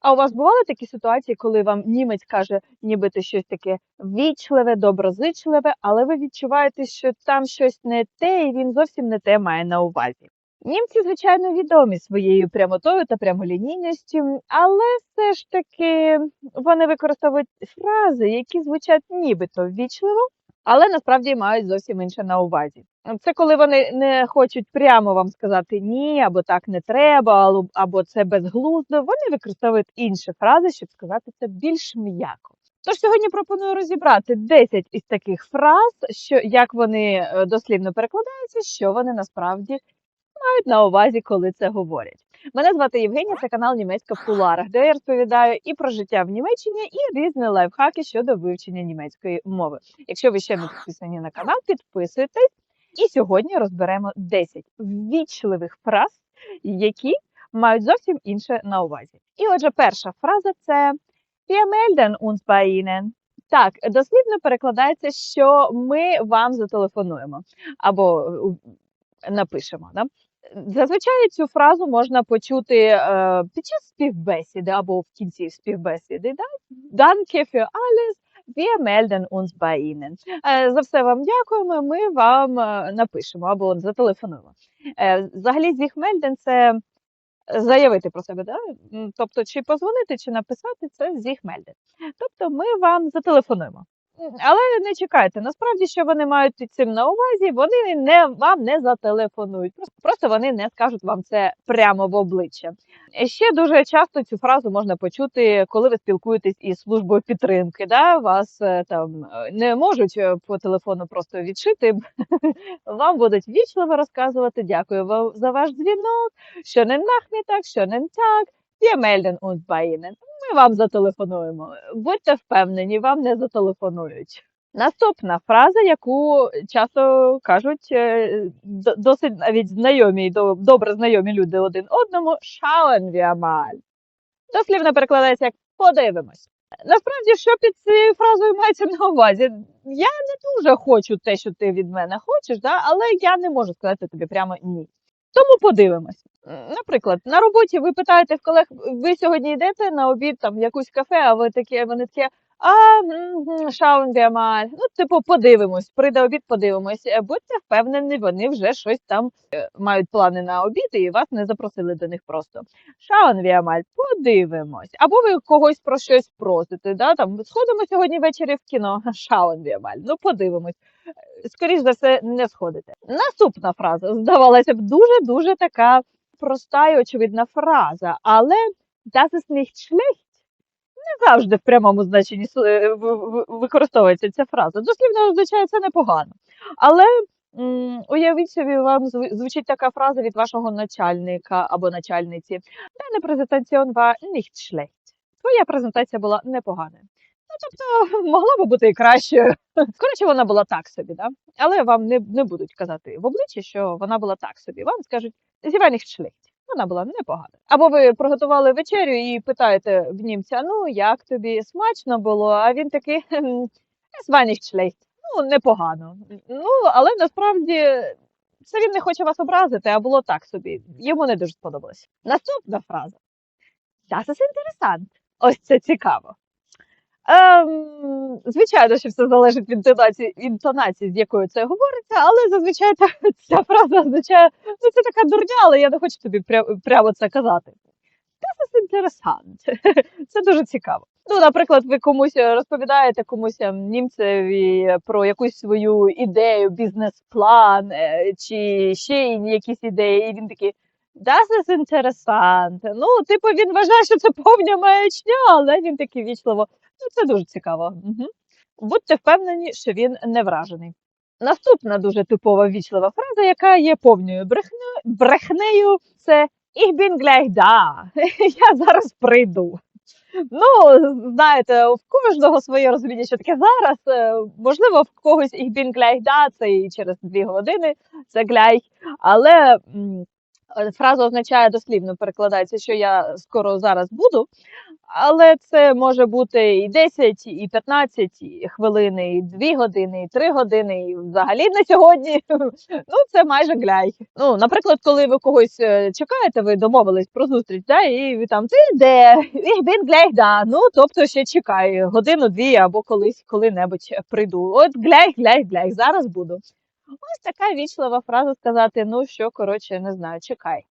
А у вас бували такі ситуації, коли вам німець каже, нібито щось таке ввічливе, доброзичливе, але ви відчуваєте, що там щось не те, і він зовсім не те має на увазі. Німці, звичайно, відомі своєю прямотою та прямолінійністю, але все ж таки вони використовують фрази, які звучать нібито ввічливо, але насправді мають зовсім інше на увазі. Це коли вони не хочуть прямо вам сказати ні, або так не треба, або- це безглуздо. Вони використовують інші фрази, щоб сказати це більш м'яко. Тож сьогодні пропоную розібрати 10 із таких фраз, що як вони е, дослівно перекладаються, що вони насправді мають на увазі, коли це говорять. Мене звати Євгенія, це канал Німецька в куларах, де я розповідаю і про життя в Німеччині, і різні лайфхаки щодо вивчення німецької мови. Якщо ви ще не підписані на канал, підписуйтесь. І сьогодні розберемо 10 ввічливих фраз, які мають зовсім інше на увазі. І отже, перша фраза це Wir Ihnen. Так, дослівно перекладається, що ми вам зателефонуємо або е, напишемо. Да? Зазвичай цю фразу можна почути е, під час співбесіди або в кінці співбесіди. Да? Danke für alles. Wir melden uns bei Ihnen. Е, За все вам дякуємо. Ми вам е, напишемо або зателефонуємо. Е, Взагалі, melden – це заявити про себе, да? Тобто чи позвонити, чи написати це melden. Тобто ми вам зателефонуємо. Але не чекайте, насправді, що вони мають під цим на увазі, вони не вам не зателефонують. Просто, просто вони не скажуть вам це прямо в обличчя. Ще дуже часто цю фразу можна почути, коли ви спілкуєтесь із службою підтримки. Да? Вас е, там е, не можуть е, по телефону просто відшити. Вам будуть вічливо розказувати. Дякую вам за ваш дзвінок. Schönen Nachmittag, schönen Tag. Wir melden uns bei Ihnen. Ми вам зателефонуємо. Будьте впевнені, вам не зателефонують. Наступна фраза, яку часто кажуть е, досить навіть знайомі, добре знайомі люди один одному, mal. Дослівно перекладається як подивимось. Насправді, що під цією фразою мається на увазі? Я не дуже хочу те, що ти від мене хочеш, да? але я не можу сказати тобі прямо ні. Тому подивимось. Наприклад, на роботі ви питаєте в колег, ви сьогодні йдете на обід там в якусь кафе, а ви такі, вони такі, а schauen. Ну, типу, подивимось, прийде обід, подивимось. Е, Будьте впевнені, вони вже щось там е, мають плани на обід і вас не запросили до них просто. Schauen подивимось. Або ви когось про щось просите, да? там, сходимо сьогодні ввечері в кіно, schauen ну подивимось. Скоріш за все, не сходите. Наступна фраза, здавалося б, дуже-дуже така проста і очевидна фраза, але das ist nicht schlecht не завжди в прямому значенні е, використовується ця фраза. Дослівно означає це непогано. Але уявіть собі, вам зв- звучить така фраза від вашого начальника або начальниці. Deine Präsentation war nicht schlecht. Твоя презентація була непоганою. Ну, тобто могла би бути і кращою. Коротше, вона була так собі, да? але вам не, не будуть казати в обличчя, що вона була так собі. Вам скажуть «Sie war. Вона була непогана. Або ви приготували вечерю і питаєте в німця: ну як тобі смачно було? А він такий nicht schlecht». Ну, непогано. Ну, але насправді це він не хоче вас образити, а було так собі. Йому не дуже сподобалось. Наступна фраза. Das ist interessant. Ось це цікаво. Ем, звичайно, що все залежить від інтонації, з якою це говориться, але зазвичай ця фраза означає, ну це така дурня, але я не хочу тобі пря- прямо це казати. Ist interessant. Це дуже цікаво. Ну, наприклад, ви комусь розповідаєте комусь ем, німцеві про якусь свою ідею, бізнес-план е, чи ще якісь ідеї, і він такий. Das ist interessant. Ну, типу, він вважає, що це повня маячня, але він такий вічливо. Ну, це дуже цікаво. Угу. Будьте впевнені, що він не вражений. Наступна дуже типова вічлива фраза, яка є повною брехнею, брехнею, це Ich bin gleich da. Я зараз прийду. Ну, знаєте, в кожного своє розуміння, що таке зараз. Е, Можливо, в когось ich bin gleich da, це і через дві години, це gleich. Але фраза означає дослівно перекладається, що я скоро зараз буду. Але це може бути і 10, і 15 і хвилини, і 2 години, і 3 години, і взагалі на сьогодні. Ну, це майже гляй. Ну, наприклад, коли ви когось е, чекаєте, ви домовились про зустріч, да, і ви там ти де, bin gleich da, ну, тобто ще чекай годину-дві або колись коли-небудь прийду. От gleich, gleich, gleich, зараз буду. Ось така вічлива фраза сказати, ну що, коротше, не знаю, чекай.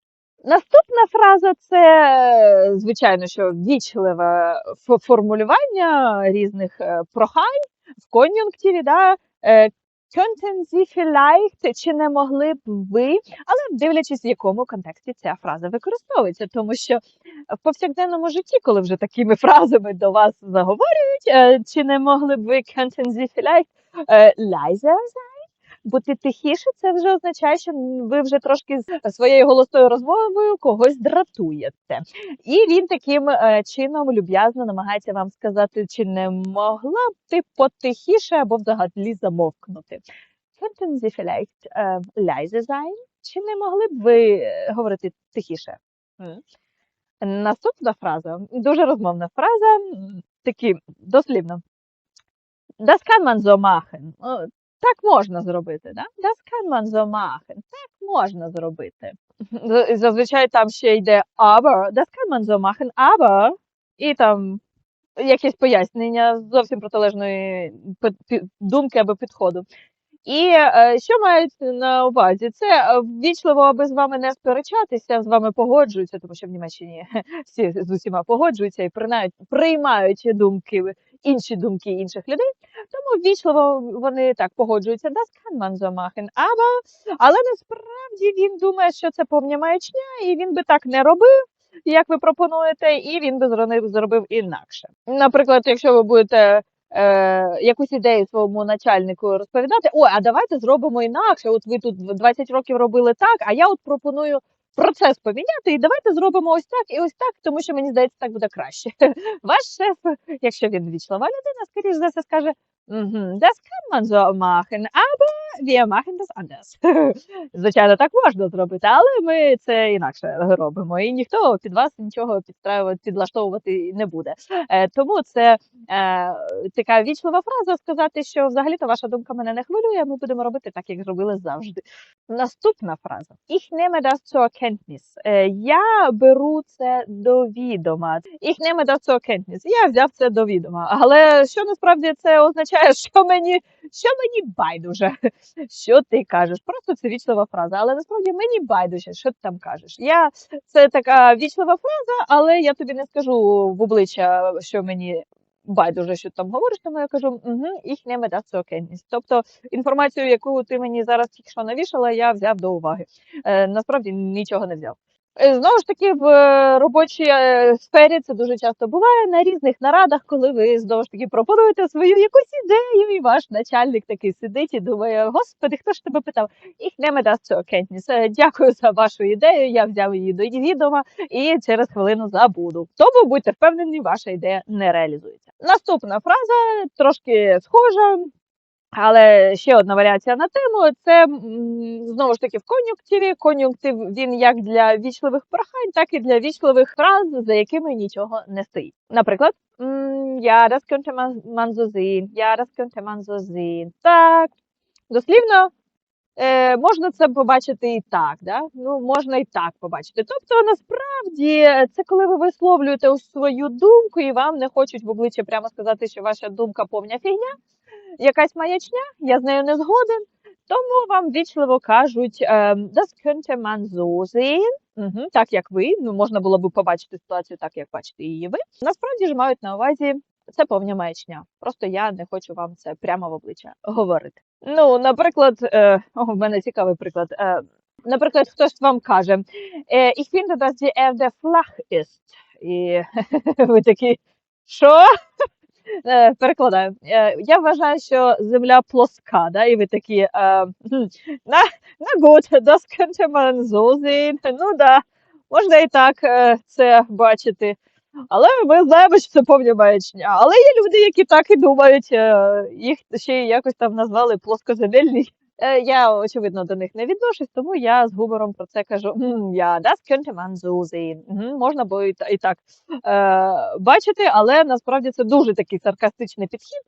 Наступна фраза це, звичайно, що вічливе формулювання різних е, прохань в кон'юнктиві, да, е, чи не могли б ви, але дивлячись, в якому контексті ця фраза використовується, тому що в повсякденному житті, коли вже такими фразами до вас заговорюють, е, чи не могли б ви Könnten Sie бути тихіше, це вже означає, що ви вже трошки з своєю голосною розмовою когось дратуєте. І він таким е, чином люб'язно намагається вам сказати, чи не могла б ти потихіше або взагалі замовкнути. Könnten Sie vielleicht е, leise sein? Чи не могли б ви е, говорити тихіше? М. Наступна фраза, дуже розмовна фраза, такі дослівно. Das kann man so machen. Так можна зробити, да? Das kann man so machen. Так можна зробити. Зазвичай там ще йде aber. Das kann man so machen, aber. І там якесь пояснення зовсім протилежної думки або підходу. І е, що мають на увазі? Це е, ввічливо, аби з вами не сперечатися, з вами погоджуються, тому що в Німеччині всі з усіма погоджуються і приймають, приймають думки, інші думки інших людей. Тому ввічливо вони так погоджуються. Das kann man so machen. Aber, але насправді він думає, що це повня маячня, і він би так не робив. Як ви пропонуєте, і він би зробив, зробив інакше. Наприклад, якщо ви будете е, якусь ідею своєму начальнику розповідати, ой, а давайте зробимо інакше. От ви тут 20 років робили так, а я от пропоную процес поміняти, і давайте зробимо ось так і ось так, тому що мені здається, так буде краще. Ваш шеф, якщо він вічлива людина, скоріш за все скаже. Угу, das kann man so machen, aber wir machen das anders. Звичайно, так можна зробити, але ми це інакше робимо. І ніхто під вас нічого підстраювати, підлаштовувати не буде. Е, тому це е, така вічлива фраза сказати, що взагалі-то ваша думка мене не хвилює. Ми будемо робити так, як зробили завжди. Наступна фраза: Ich nehme das zur Kenntnis. Е, Я беру це до відома. Ich nehme das zur Kenntnis. Я взяв це до відома. Але що насправді це означає, що мені, що мені байдуже, що ти кажеш? Просто це вічлива фраза. Але насправді мені байдуже, що ти там кажеш. Я це така вічлива фраза, але я тобі не скажу в обличчя, що мені. Байдуже, що там говориш, тому я кажу, угу, їх не меда. Тобто інформацію, яку ти мені зараз тільки що навішала, я взяв до уваги. Е, насправді нічого не взяв. Е, Знову ж таки, в е, робочій е, сфері це дуже часто буває на різних нарадах, коли ви знову ж таки пропонуєте свою якусь ідею, і ваш начальник такий сидить і думає: Господи, хто ж тебе питав? Їх не меда Kenntnis. Е, Дякую за вашу ідею. Я взяв її до відома і через хвилину забуду. Тому будьте впевнені, ваша ідея не реалізується. Наступна фраза трошки схожа. Але ще одна варіація на тему це знову ж таки в кон'юнктиві. Кон'юнктив він як для вічливих прохань, так і для вічливих фраз, за якими нічого не стоїть. Наприклад, das könnte man, ja, könnte man. Так, дослівно. Е, можна це побачити і так, да? ну можна і так побачити. Тобто, насправді, це коли ви висловлюєте свою думку, і вам не хочуть в обличчя прямо сказати, що ваша думка повня фігня, якась маячня, я з нею не згоден. Тому вам вічливо кажуть, das könnte man so sehen. Угу, так як ви, ну можна було б побачити ситуацію так, як бачите її ви. Насправді ж мають на увазі це повня маячня. Просто я не хочу вам це прямо в обличчя говорити. Ну, наприклад, е, о, в мене цікавий приклад. Е, наприклад, хтось вам каже, е, ich finde, dass die Erde flach ist. І ви такі, що? Е, Перекладаю. Е, Я вважаю, що земля плоска, да? і ви такі, е, на, gut, das könnte man. Ну да, можна і так це бачити. Але ми знаємо, що це повні маячня. Але є люди, які так і думають, їх ще якось там назвали плоскоземельні Е, Я, очевидно, до них не відношусь, тому я з гумором про це кажу: «М, ja, das könnte man so sehen». Можна було і, і так е, бачити, але насправді це дуже такий саркастичний підхід.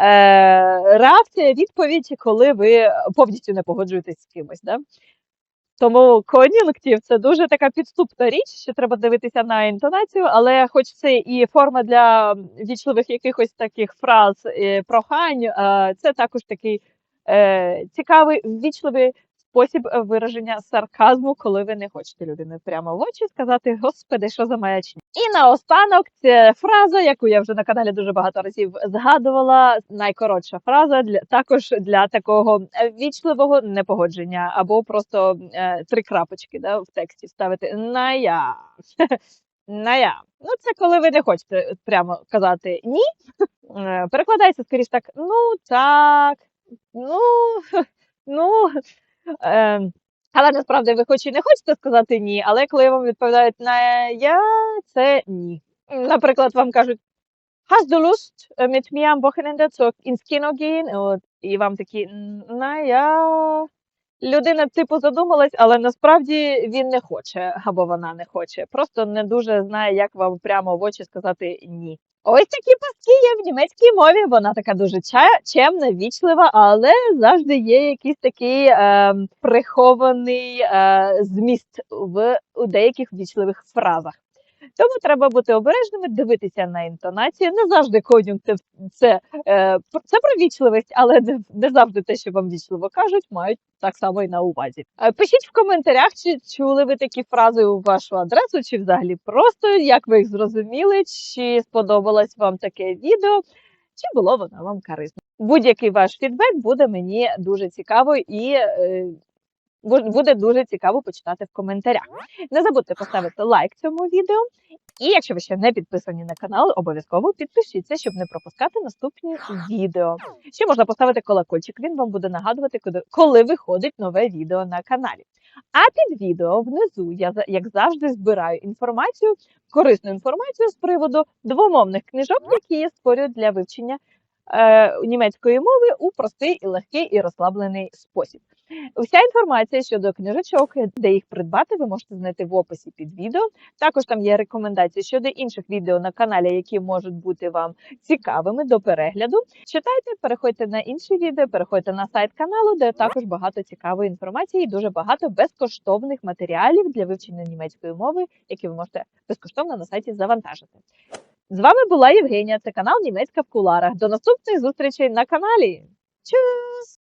Е, реакція, відповідь, коли ви повністю не погоджуєтесь з кимось. Да? Тому кон'юнктив це дуже така підступна річ, що треба дивитися на інтонацію, але хоч це і форма для вічливих якихось таких фраз, е, прохань, е, це також такий е, цікавий, ввічливий спосіб вираження сарказму, коли ви не хочете людини прямо в очі сказати Господи, що за маячня. І наостанок це фраза, яку я вже на каналі дуже багато разів згадувала. Найкоротша фраза для також для такого е, вічливого непогодження, або просто е, три крапочки да, в тексті ставити на я. На я. Ну, це коли ви не хочете прямо казати ні. Е, Перекладається скоріш так, ну так, ну, ну. Е, але насправді ви хоч і не хочете сказати ні, але коли вам відповідають на я, це ні. Наприклад, вам кажуть Hast du Lust äh, mit mir am Wochenende zu, ins Kino gehen? От, і вам такі, на я. Людина типу задумалась, але насправді він не хоче або вона не хоче. Просто не дуже знає, як вам прямо в очі сказати ні. Ось такі паски є в німецькій мові. Вона така дуже чемна, вічлива, але завжди є якийсь такий е, прихований е, зміст в у деяких вічливих фразах. Тому треба бути обережними, дивитися на інтонацію. Не завжди кон'юнктив це, е, пр- це про вічливість, але не, завжди те, що вам вічливо кажуть, мають так само і на увазі. Е, Пишіть в коментарях, чи чули ви такі фрази у вашу адресу, чи взагалі просто як ви їх зрозуміли, чи сподобалось вам таке відео, чи було воно вам корисно. Будь-який ваш фідбек буде мені дуже цікаво і е, буде дуже цікаво почитати в коментарях. Не забудьте поставити лайк цьому відео. І якщо ви ще не підписані на канал, обов'язково підпишіться, щоб не пропускати наступні відео. Ще можна поставити колокольчик, він вам буде нагадувати, коли- виходить нове відео на каналі. А під відео внизу я як завжди збираю інформацію, корисну інформацію з приводу двомовних книжок, які я створюю для вивчення е, німецької мови у простий і легкий і розслаблений спосіб. Вся інформація щодо книжечок, де їх придбати, ви можете знайти в описі під відео. Також там є рекомендації щодо інших відео на каналі, які можуть бути вам цікавими до перегляду. Читайте, переходьте на інші відео, переходьте на сайт каналу, де також багато цікавої інформації і дуже багато безкоштовних матеріалів для вивчення німецької мови, які ви можете безкоштовно на сайті завантажити. З вами була Євгенія. Це канал Німецька в куларах. До наступних зустрічей на каналі. Чус!